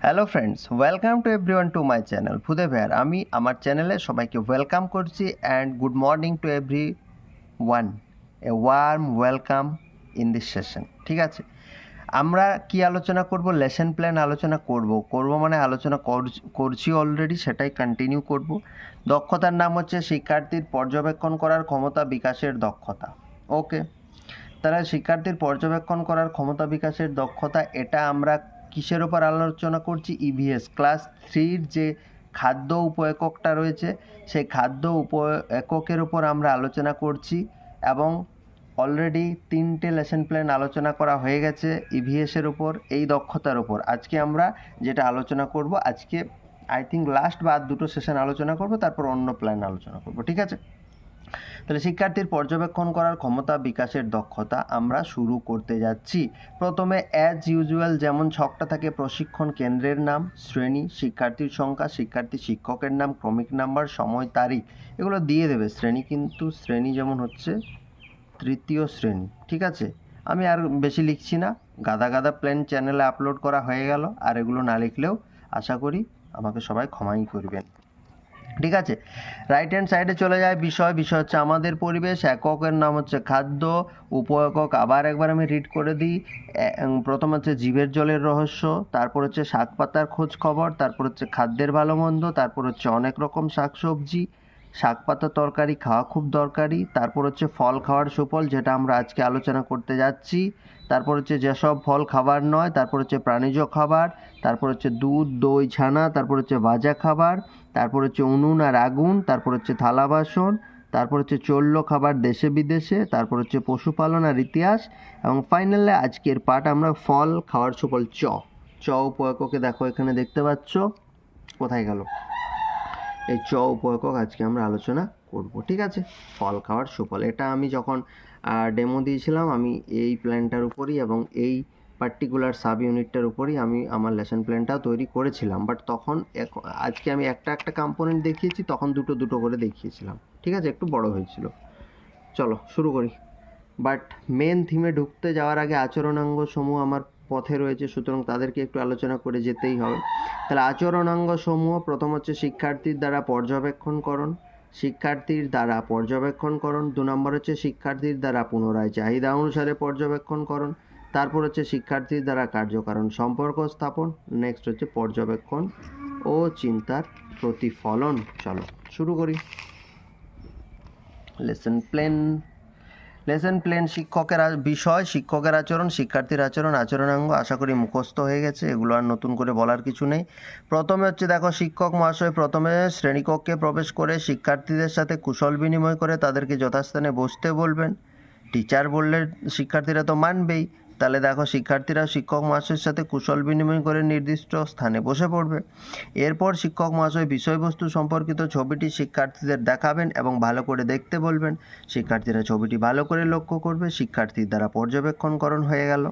Hello friends welcome to everyone to my channel ফুদে ভেয়ার আমি আমার চ্যানেলে সবাইকে ওয়েলকাম করছি and good morning to everyone a warm welcome in this session ঠিক আছে? আমরা কি আলোচনা করব? লেসন প্ল্যান আলোচনা করব। করব মানে আলোচনা কর- করছি অলরেডি সেটাই কন্টিনিউ করব। দক্ষতার নাম হচ্ছে শিক্ষার্থীর পর্যবেক্ষণ করার ক্ষমতা বিকাশের দক্ষতা। ওকে তারা শিক্ষার্থীর পর্যবেক্ষণ করার ক্ষমতা বিকাশের দক্ষতা, এটা আমরা কিসের ওপর আলোচনা করছি? E ইভিএস ক্লাস থ্রির যে খাদ্য উপ এককটা রয়েছে, সেই খাদ্য উপ এককের উপর আমরা আলোচনা করছি এবং অলরেডি তিনটে লেসন প্ল্যান আলোচনা করা হয়ে গেছে ইভিএসের উপর এই দক্ষতার ওপর। আজকে আমরা যেটা আলোচনা করব, আজকে আই থিঙ্ক লাস্ট বা দুটো সেশন আলোচনা করব, তারপর অন্য প্ল্যান আলোচনা করব, ঠিক আছে? তাহলে শিক্ষার্থীর পর্যবেক্ষণ করার ক্ষমতা বিকাশের দক্ষতা আমরা শুরু করতে যাচ্ছি। প্রথমে অ্যাজ ইউজুয়াল যেমন ছকটা থাকে প্রশিক্ষণ কেন্দ্রের নাম, শ্রেণি, শিক্ষার্থীর সংখ্যা, শিক্ষার্থী শিক্ষকের নাম, ক্রমিক নাম্বার, সময়, তারিখ। এগুলো দিয়ে দেবে শ্রেণি, কিন্তু শ্রেণি যেমন হচ্ছে তৃতীয় শ্রেণি, ঠিক আছে? আমি আর বেশি লিখছি না। গাদা গাদা প্ল্যান চ্যানেলে আপলোড করা হয়ে গেল। আর এগুলো না লিখলেও আশা করি আমাকে সবাই ক্ষমাই করবেন। ঠিক আছে? রাইট হ্যান্ড সাইডে চলে যায় বিষয় বিষয় হচ্ছে আমাদের পরিবেশ, এককের নাম হচ্ছে খাদ্য উপ একক আবার একবার আমি রিড করে দিই। প্রথম হচ্ছে জীবের জলের রহস্য, তারপর হচ্ছে শাক পাতার খোঁজ খবর, তারপর হচ্ছে খাদ্যের ভালো মন্দ, তারপর হচ্ছে অনেক রকম শাকসবজি। শাক পাতা তরকারি খাওয়া খুব দরকারি। তারপর হচ্ছে ফল খাওয়ার সুফল, যেটা আমরা আজকে আলোচনা করতে যাচ্ছি। তারপর হচ্ছে যেসব ফল খাবার নয়, তারপর হচ্ছে প্রাণীজ খাবার, তারপর হচ্ছে দুধ, দই, ছানা, তারপর হচ্ছে ভাজা খাবার, তারপর হচ্ছে উনুন আর আগুন, তারপর হচ্ছে থালা বাসন, তারপর হচ্ছে চলল খাবার দেশে বিদেশে, তারপর হচ্ছে পশুপালন আর ইতিহাস, এবং ফাইনালে আজকের পাঠ আমরা ফল খাওয়ার সুফল চ। চ উপয়ককে দেখো, এখানে দেখতে পাচ্ছ। কোথায় গেল? এই চ উপয়কক আজকে আমরা আলোচনা করব, ঠিক আছে? ফল খাওয়ার সুফল। এটা আমি যখন ডেমো দিয়েছিলাম, আমি এই প্ল্যানটার উপরই এবং এই পার্টিকুলার সাব ইউনিটটার উপরই আমি আমার লেসন প্ল্যানটাও তৈরি করেছিলাম। বাট তখন আজকে আমি একটা একটা কম্পোনেন্ট দেখিয়েছি, তখন দুটো দুটো করে দেখিয়েছিলাম। ঠিক আছে? একটু বড় হয়েছিল। চলো, শুরু করি। বাট মেন থিমে ঢুকতে যাওয়ার আগে আচরণাঙ্গ সমূহ আমার পথে রয়েছে, সুতরাং তাদেরকে একটু আলোচনা করে যেতেই হবে। তাহলে আচরণাঙ্গ সমূহ প্রথম হচ্ছে শিক্ষার্থীর দ্বারা পর্যবেক্ষণকরণ শিক্ষার্থীর দ্বারা পর্যবেক্ষণকরণ দু নম্বর হচ্ছে শিক্ষার্থীর দ্বারা পুনরায় চাহিদা অনুসারে পর্যবেক্ষণকরণ তারপর হচ্ছে শিক্ষার্থীর দ্বারা কার্যকারণ সম্পর্ক স্থাপন। নেক্সট হচ্ছে পর্যবেক্ষণ ও চিন্তার প্রতিফলন। চলো, শুরু করি। লেসন প্লেন লেসন প্লেন শিক্ষকের বিষয়, শিক্ষকের আচরণ, শিক্ষার্থীর আচরণ, আচরণাঙ্গ আশা করি মুখস্থ হয়ে গেছে, এগুলো আর নতুন করে বলার কিছু নেই। প্রথমে হচ্ছে দেখো, শিক্ষক মহাশয় প্রথমে শ্রেণীকক্ষে প্রবেশ করে শিক্ষার্থীদের সাথে কুশল বিনিময় করে তাদেরকে যথাস্থানে বসতে বলবেন। টিচার বললে শিক্ষার্থীরা তো মানবেই তাহলে দেখো শিক্ষার্থীরা শিক্ষক মহাশয়ের সাথে কুশল বিনিময় করে নির্দিষ্ট স্থানে বসে পড়বে। এরপর শিক্ষক মহাশয় বিষয়বস্তু সম্পর্কিত ছবিটি শিক্ষার্থীদের দেখাবেন এবং ভালো করে দেখতে বলবেন। শিক্ষার্থীরা ছবিটি ভালো করে লক্ষ্য করবে, শিক্ষার্থীর দ্বারা পর্যবেক্ষণকরণ হয়ে গেল।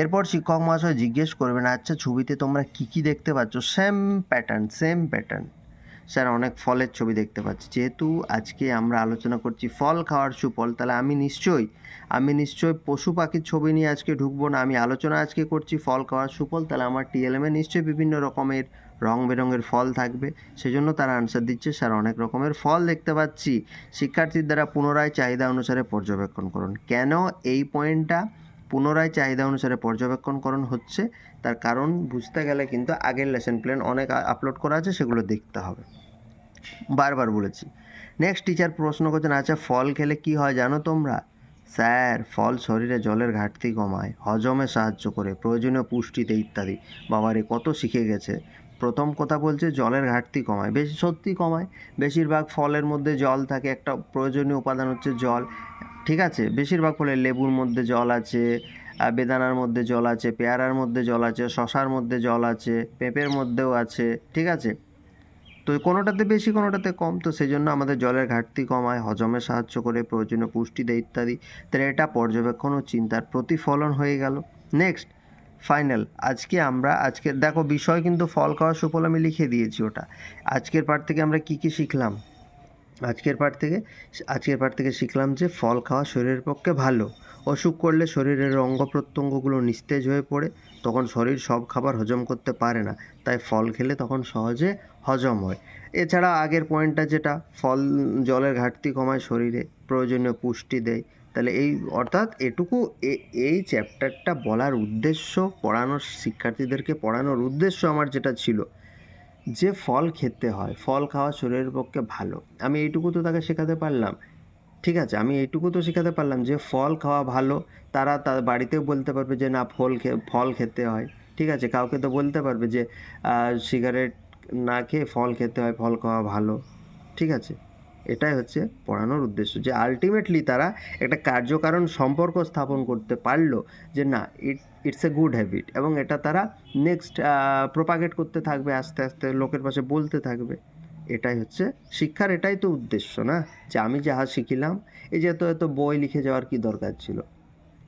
এরপর শিক্ষক মহাশয় জিজ্ঞেস করবেন আচ্ছা ছবিতে তোমরা কি কি দেখতে পাচ্ছ? Same pattern same pattern sir, অনেক ফলের ছবি দেখতে পাচ্ছি। যেহেতু আজকে আমরা আলোচনা করছি ফল খাওয়ার সুফল, তাহলে আমি নিশ্চয়ই আমি নিশ্চয়ই পশু পাখির ছবি নিয়ে আজকে ঢুকবো না। আমি আলোচনা আজকে করছি ফল খাওয়ার সুফল, তাহলে আমার টিএলএমে নিশ্চয়ই বিভিন্ন রকমের রং বেরঙের ফল থাকবে। সেজন্য তারা আনসার দিচ্ছে, স্যার, অনেক রকমের ফল দেখতে পাচ্ছি। শিক্ষার্থীর দ্বারা পুনরায় চাহিদা অনুসারে পর্যবেক্ষণ করুন। কেন এই পয়েন্টটা পুনরায় চাহিদা অনুসারে পর্যবেক্ষণকরণ হচ্ছে? তার কারণ বুঝতে গেলে কিন্তু আগের লেসন প্ল্যান অনেক আপলোড করা আছে, সেগুলো দেখতে হবে। বারবার বলেছি। নেক্সট টিচার প্রশ্ন করছেন আচ্ছা ফল খেলে কি হয় জানো তোমরা? স্যার, ফল শরীরে জলের ঘাটতি কমায়, হজমে সাহায্য করে, প্রয়োজনীয় পুষ্টিতে ইত্যাদি। বাবারে, কত শিখে গেছে। প্রথম কথা বলছে, জলের ঘাটতি কমায়। বেশি, সত্যি কমায়। বেশিরভাগ ফলের মধ্যে জল থাকে, একটা প্রয়োজনীয় উপাদান হচ্ছে জল। ঠিক আছে, বেশিরভাগ ফলের লেবুর মধ্যে জল আছে বেদানার মধ্যে জল আছে, পেয়ারার মধ্যে জল আছে, শশার মধ্যে জল আছে, পেঁপের মধ্যেও আছে, ঠিক আছে? তো কোনোটাতে বেশি, কোনোটাতে কম। তো সেই জন্য আমাদের জলের ঘাটতি কমায়, হজমে সাহায্য করে, প্রয়োজনীয় পুষ্টি দেয় ইত্যাদি। তাহলে এটা পর্যবেক্ষণ ও চিন্তার প্রতিফলন হয়ে গেল। নেক্সট ফাইনাল আজকে আমরা, আজকে, দেখো বিষয় কিন্তু ফল খাওয়ার সুফল আমি লিখে দিয়েছি ওটা। আজকের পাঠ থেকে আমরা কি কি শিখলাম? আজকের পাঠ থেকে, আজকের পাঠ থেকে শিখলাম যে ফল খাওয়া শরীরের পক্ষে ভালো। অসুখ করলে শরীরের অঙ্গ প্রত্যঙ্গগুলো নিস্তেজ হয়ে পড়ে, তখন শরীর সব খাবার হজম করতে পারে না, তাই ফল খেলে তখন সহজে হজম হয়। এছাড়া আগের পয়েন্টটা যেটা, ফল জলের ঘাটতি কমায় শরীরে, প্রয়োজনীয় পুষ্টি দেয়। তাহলে এই, অর্থাৎ এটুকু এই চ্যাপ্টারটা বলার উদ্দেশ্য, পড়ানোর শিক্ষার্থীদেরকে পড়ানোর উদ্দেশ্য আমার যেটা ছিল, যে ফল খেতে হয়, ফল খাওয়া শরীরের পক্ষে ভালো। আমি এইটুকু তো তাকে শেখাতে পারলাম। ঠিক আছে, আমি এইটুকু তো শেখাতে পারলাম যে ফল খাওয়া ভালো, তারা তার বাড়িতেও বলতে পারবে যে না, ফল ফল খেতে হয়। ঠিক আছে, কাউকে তো বলতে পারবে যে সিগারেট না খেয়ে ফল খেতে হয়, ফল খাওয়া ভালো। ঠিক আছে, এটাই হচ্ছে পড়ানোর উদ্দেশ্য যে আলটিমেটলি তারা একটা কার্যকারণ সম্পর্ক স্থাপন করতে পারল যে না it it's a good habit এবং এটা তারা নেক্সট প্রোপাগেট করতে থাকবে, আস্তে আস্তে লোকের পাশে বলতে থাকবে। এটাই হচ্ছে শিক্ষার এটাই তো উদ্দেশ্য, না? যে আমি যাহা শিখিলাম, এই যে এত এত বই লিখে যাওয়ার কি দরকার ছিল?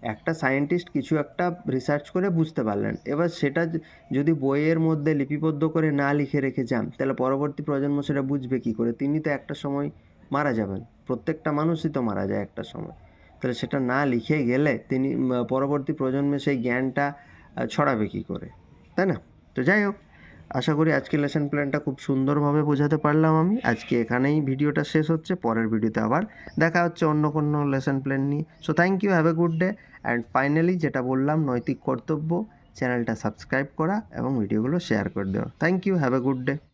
একটা সায়েন্টিস্ট কিছু একটা রিসার্চ করে বুঝতে পারলেন। এবার সেটা যদি বইয়ের মধ্যে লিপিবদ্ধ করে না লিখে রেখে যান, তাহলে পরবর্তী প্রজন্ম সেটা বুঝবে কী করে? তিনি তো একটা সময় মারা যাবেন। প্রত্যেকটা মানুষই তো মারা যায় একটা সময়। তাহলে সেটা না লিখে গেলে তিনি পরবর্তী প্রজন্মে সেই জ্ঞানটা ছড়াবে কী করে? তাই না? তো যাই হোক। আশা করি আজকে লেসন প্ল্যানটা খুব সুন্দরভাবে বোঝাতে পারলাম আমি। আজকে এখানেই ভিডিওটা শেষ হচ্ছে, পরের ভিডিওতে আবার দেখা হচ্ছে অন্য কোনো লেসন প্ল্যান নিয়ে। So thank you have a good day and finally যেটা বললাম, নৈতিক কর্তব্য চ্যানেলটা সাবস্ক্রাইব করা এবং ভিডিওগুলো শেয়ার করে দেওয়া thank you have a good day